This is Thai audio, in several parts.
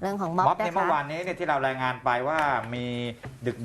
เรื่องของม็อบม็อบในนะเมื่อคะวานนี้เนี่ยที่เรารายงานไปว่ามี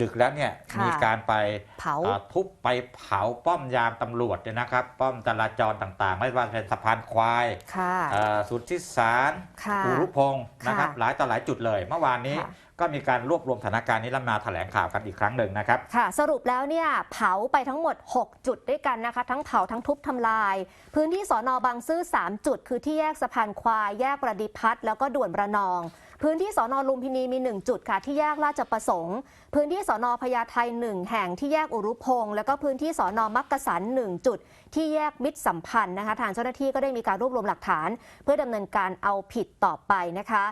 ดึกๆแล้วเนี่ยค่ะมีการไปเผา อ่าทุบไปเผาป้อมยามตำรวจเนี่ยนะครับ ป้อมจราจรต่างๆ ไม่ว่าจะเป็นสะพานควายค่ะอ่าสุทธิสารค่ะอุรุพงศ์นะครับค่ะหลายต่อหลายจุดเลย เมื่อวานนี้ค่ะ ก็มีการรวบรวมสถานการณ์นี้แล้วมาแถลงข่าวกันอีกครั้งหนึ่งนะครับ ค่ะ สรุปแล้วเนี่ยเผาไปทั้งหมด 6 จุดด้วยกันนะคะ ทั้งเผาทั้งทุบทำลาย พื้นที่สอนอบางซื่อ3 จุด คือที่แยกสะพานควายแยกประดิพัฒน์แล้วก็ด่วนระนอง พื้นที่สอนอลุมพินีมี 1 จุดค่ะที่แยกราชประสงค์ พื้นที่สอนอพญาไท1แห่งที่แยกอุรุพงศ์แล้วก็พื้นที่สอนอมักกะสัน1จุด ที่แยกมิตรสัมพันธ์นะคะทางเจ้าหน้าที่ก็ได้มีการรวบรวมหลักฐาน เพื่อดำเนินการเอาผิดต่อไปนะคะ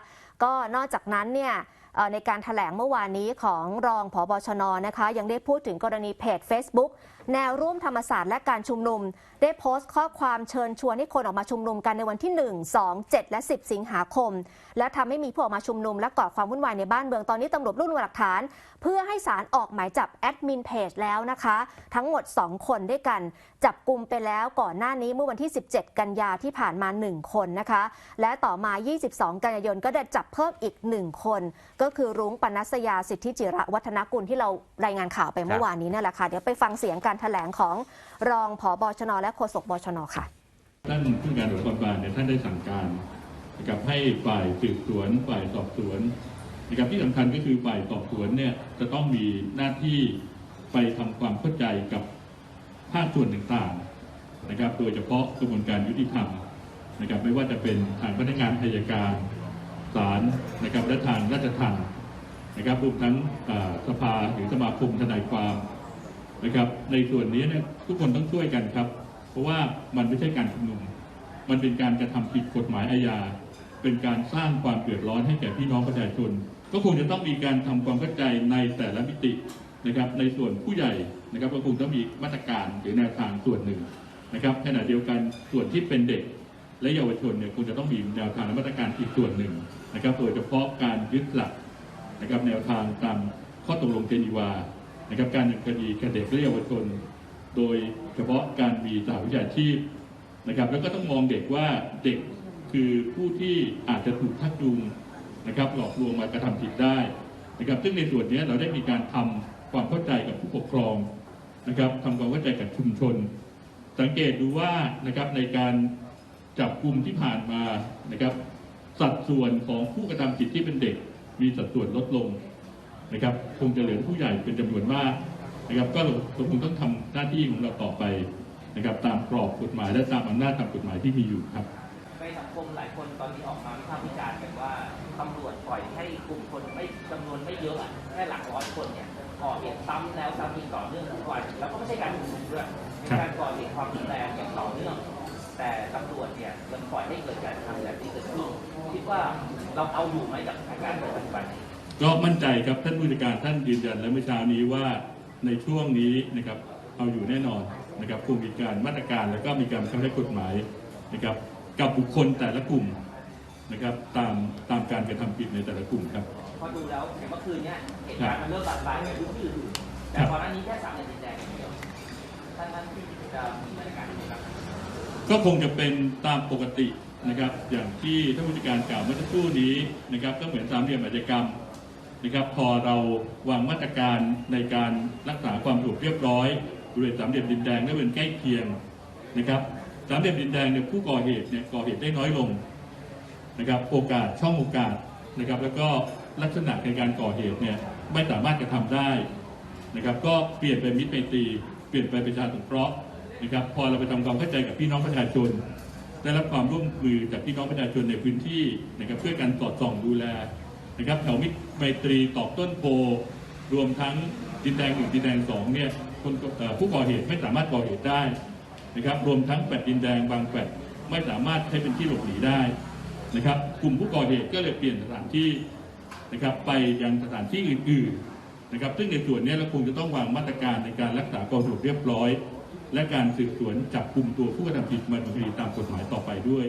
ก็นอกจากนั้นเนี่ยในการถแถลงเมื่อวานนี้ของรองผบชนนะคะ ยังได้พูดถึงกรณีเพจ Facebook แนวร่วมธรรมศาสตร์และการชุมนุม ได้โพสต์ข้อความเชิญชวนให้คนออกมาชุมนุมกันในวันที่ 1 2 7 และ 10 สิงหาคม และทำให้มีผู้ออกมาชุมนุมและก่อความวุ่นวายในบ้านเมืองตอนนี้ตำรวจรวบรวหลักฐาน เพื่อให้ศาลออกหมายจับแอดมินเพจแล้วนะคะ ทั้งหมด 2 คนด้วยกัน จับกลุ่มไปแล้วก่อนหน้านี้เมื่อวันที่ 17 กันยาที่ผ่านมา 1 คนนะคะ และต่อมา 22 กันยายนก็ได้จับเพิ่มอีก 1 คน ก็คือรุ้งปนัสยาสิทธิจิระวัฒนกุลที่เรารายงานข่าวไปเมื่อวานนี้นั่นแหละค่ะเดี๋ยวไปฟังเสียงการแถลงของรองผอบชนและโฆษกบชนค่ะท่านผู้การตำรวจนครบาลเนี่ยท่านได้สั่งการนะครับให้ฝ่ายสืบสวนฝ่ายสอบสวนนะครับที่สำคัญก็คือฝ่ายสอบสวนเนี่ยจะต้องมีหน้าที่ไปทำความเข้าใจกับภาคส่วนต่างๆนะครับ โดยเฉพาะกระบวนการยุติธรรมนะครับไม่ว่าจะเป็นทางพนักงานอายการศาลนะครับและทางราชทัณฑ์นะครับรวมทั้งสภาหรือสมาคมทนายความ นะครับ ในส่วนนี้เนี่ยทุกคนต้องช่วยกันครับ เพราะว่ามันไม่ใช่การชุมนุม มันเป็นการกระทำผิดกฎหมายอาญา เป็นการสร้างความเดือดร้อนให้แก่พี่น้องประชาชน ก็คงจะต้องมีการทำความเข้าใจในแต่ละมิตินะครับ ในส่วนผู้ใหญ่นะครับก็คงต้องมีมาตรการหรือแนวทางส่วนหนึ่งนะครับขณะเดียวกันส่วนที่เป็นเด็กและเยาวชนเนี่ยคงจะต้องมีแนวทางและมาตรการอีกส่วนหนึ่งนะครับโดยเฉพาะการยึดหลักนะครับแนวทางตามข้อตกลงเจนีวา นะครับการดำเนินคดีกับเด็กและเยาวชน โดยเฉพาะการมีสหวิชาชีพนะครับ แล้วก็ต้องมองเด็กว่าเด็กคือผู้ที่อาจจะถูกทักจูงนะครับ หลอกลวงมากระทำผิดได้นะครับ ซึ่งในส่วนนี้เราได้มีการทำความเข้าใจกับผู้ปกครองนะครับทำความเข้าใจกับชุมชน สังเกตดูว่านะครับในการจับกลุ่มที่ผ่านมานะครับ สัดส่วนของผู้กระทำผิดที่เป็นเด็กมีสัดส่วนลดลง นะครับคงจะเหลือผู้ใหญ่เป็นจำนวนมากนะครับก็เราคงต้องทำหน้าที่ของเราต่อไปนะครับตามกรอบกฎหมายและตามอำนาจตามกฎหมายที่มีอยู่ครับในสังคมหลายคนตอนนี้ออกมาวิพากษ์วิจารณ์กันว่าตำรวจปล่อยให้กลุ่มคนไม่จำนวนไม่เยอะอะแค่หลักร้อยคนเนี่ยก่อเหตุซ้ำแล้วซ้ำอีกต่อเนื่องทุกวันแล้วก็ไม่ใช่การชุมนุมด้วยเป็นการก่อเหตุความรุนแรงอย่างต่อเนื่องแต่ตำรวจเนี่ยยังปล่อยให้เกิดการทำแบบนี้เกิดขึ้นคิดว่าเราเอาอยู่ไหมกับสถานการณ์ปัจจุบันนี้ ก็มั่นใจครับท่านผู้จัดการท่านยืนยันและเมื่อเช้านี้ว่าในช่วงนี้นะครับเอาอยู่แน่นอนนะครับคงมีการมาตรการแล้วก็มีการบังคับใช้กฎหมายนะครับกับบุคคลแต่ละกลุ่มนะครับตามตามการกระทำผิดในแต่ละกลุ่มครับพอดูแล้วอย่างเมื่อคืนเนี่ยเหตุการณ์มันเริ่มบานปลายในพื้นที่อื่นๆแต่ก่อนหน้านี้แค่สามเหลี่ยมดินแดงอย่างเดียวท่านท่านที่จะมีมาตรการอย่างไรบ้างก็คงจะเป็นตามปกตินะครับอย่างที่ท่านผู้จัดการกล่าวเมื่อสักครู่นี้นะครับก็เหมือนสามเหลี่ยมอาชญากรรม นะครับ พอเราวางมาตรการในการรักษาความสงบเรียบร้อยบริเวณสามเหลี่ยมดินแดงและบริเวณใกล้เคียงนะครับสามเหลี่ยมดินแดงเนี่ยผู้ก่อเหตุเนี่ยก่อเหตุได้น้อยลงนะครับโอกาสช่องโอกาสนะครับ แล้วก็ลักษณะในการก่อเหตุเนี่ยไม่สามารถกระทำได้นะครับ ก็เปลี่ยนไปมิตรไมตรีเปลี่ยนไปประชาสงเคราะห์นะครับ พอเราไปทำความเข้าใจกับพี่น้องประชาชน ได้รับความร่วมมือจากพี่น้องประชาชนในพื้นที่นะครับเพื่อการสอดส่องดูแล นะครับแถวมิตรไมตรีตอกต้นโพรวมทั้งดินแดงหนึ่งดินแดงสองเนี่ยคนผู้ก่อเหตุไม่สามารถก่อเหตุได้นะครับรวมทั้งแปดดินแดงบางแปดไม่สามารถใช้เป็นที่หลบหนีได้นะครับ กลุ่มผู้ก่อเหตุก็เลยเปลี่ยนสถานที่นะครับไปยังสถานที่อื่นๆนะครับ ซึ่งในส่วนนี้เราคงจะต้องวางมาตรการในการรักษาความสงบเรียบร้อย และการสืบสวนจับกลุ่มตัวผู้กระทำผิดมาดำเนินคดีตามกฎหมายต่อไปด้วย